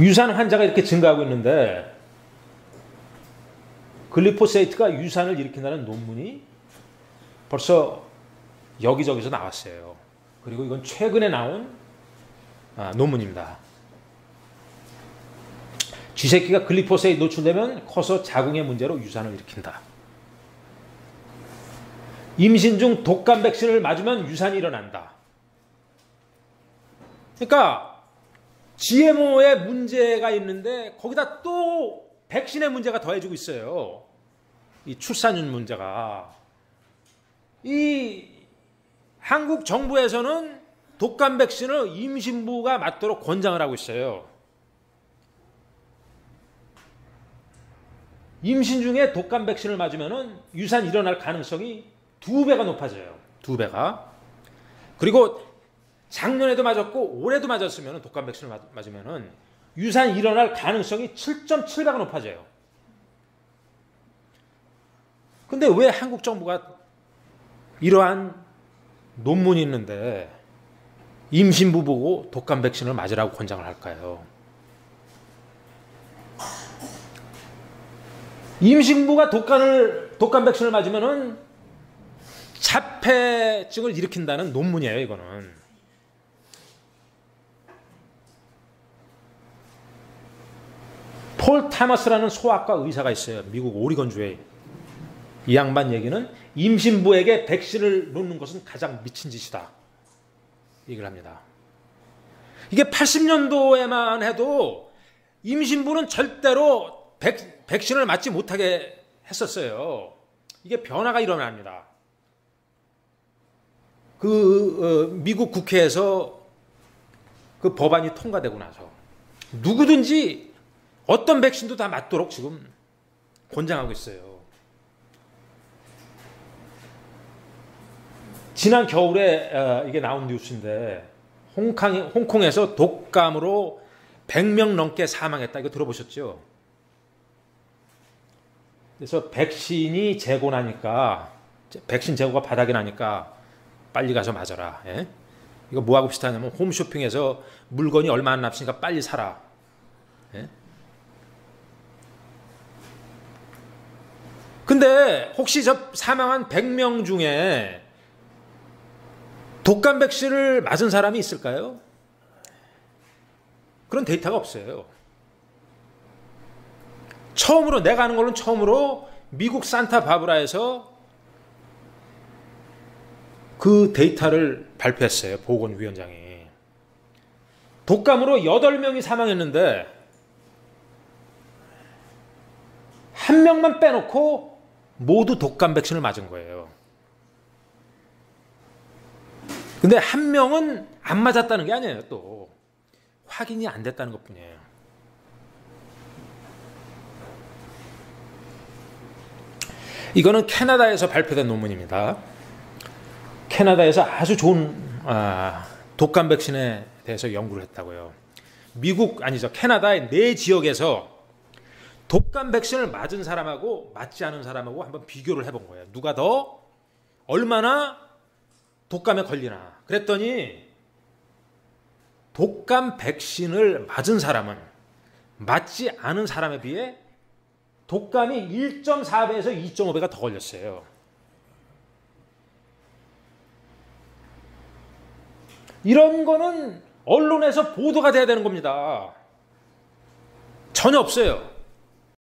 유산 환자가 이렇게 증가하고 있는데 글리포세이트가 유산을 일으킨다는 논문이 벌써 여기저기서 나왔어요. 그리고 이건 최근에 나온 아, 논문입니다. 쥐새끼가 글리포세이트 노출되면 커서 자궁의 문제로 유산을 일으킨다. 임신 중 독감 백신을 맞으면 유산이 일어난다. 그러니까 GMO에 문제가 있는데 거기다 또 백신의 문제가 더해지고 있어요. 이 출산율 문제가. 이 한국 정부에서는 독감 백신을 임신부가 맞도록 권장을 하고 있어요. 임신 중에 독감 백신을 맞으면 유산 일어날 가능성이 두 배가 높아져요. 두 배가. 그리고 작년에도 맞았고 올해도 맞았으면 독감 백신을 맞으면 유산 일어날 가능성이 7.7배가 높아져요. 근데 왜 한국 정부가 이러한 논문이 있는데 임신부 보고 독감 백신을 맞으라고 권장을 할까요? 임신부가 독감을 독감 백신을 맞으면은 자폐증을 일으킨다는 논문이에요, 이거는. 폴 타머스라는 소아과 의사가 있어요. 미국 오리건주에. 이 양반 얘기는 임신부에게 백신을 놓는 것은 가장 미친 짓이다. 얘기를 합니다. 이게 80년도에만 해도 임신부는 절대로 백, 백신을 맞지 못하게 했었어요. 이게 변화가 일어납니다. 그 어, 미국 국회에서 그 법안이 통과되고 나서 누구든지 어떤 백신도 다 맞도록 지금 권장하고 있어요. 지난 겨울에 어, 이게 나온 뉴스인데 홍콩, 홍콩에서 독감으로 100명 넘게 사망했다. 이거 들어보셨죠? 그래서 백신이 재고 나니까 백신 재고가 바닥이 나니까 빨리 가서 맞아라. 예? 이거 뭐하고 비슷하냐면 홈쇼핑에서 물건이 얼마 안 남으니까 빨리 사라. 예? 근데 혹시 저 사망한 100명 중에 독감 백신을 맞은 사람이 있을까요? 그런 데이터가 없어요. 처음으로 내가 아는 걸로는 처음으로 미국 산타 바브라에서 그 데이터를 발표했어요. 보건위원장이. 독감으로 8명이 사망했는데 한 명만 빼놓고 모두 독감 백신을 맞은 거예요. 근데 한 명은 안 맞았다는 게 아니에요, 또. 확인이 안 됐다는 것 뿐이에요. 이거는 캐나다에서 발표된 논문입니다. 캐나다에서 아주 좋은 아, 독감 백신에 대해서 연구를 했다고요. 미국 아니죠 캐나다의 네 지역에서 독감 백신을 맞은 사람하고 맞지 않은 사람하고 한번 비교를 해본 거예요. 누가 더 얼마나 독감에 걸리나. 그랬더니 독감 백신을 맞은 사람은 맞지 않은 사람에 비해 독감이 1.4배에서 2.5배가 더 걸렸어요. 이런 거는 언론에서 보도가 돼야 되는 겁니다. 전혀 없어요.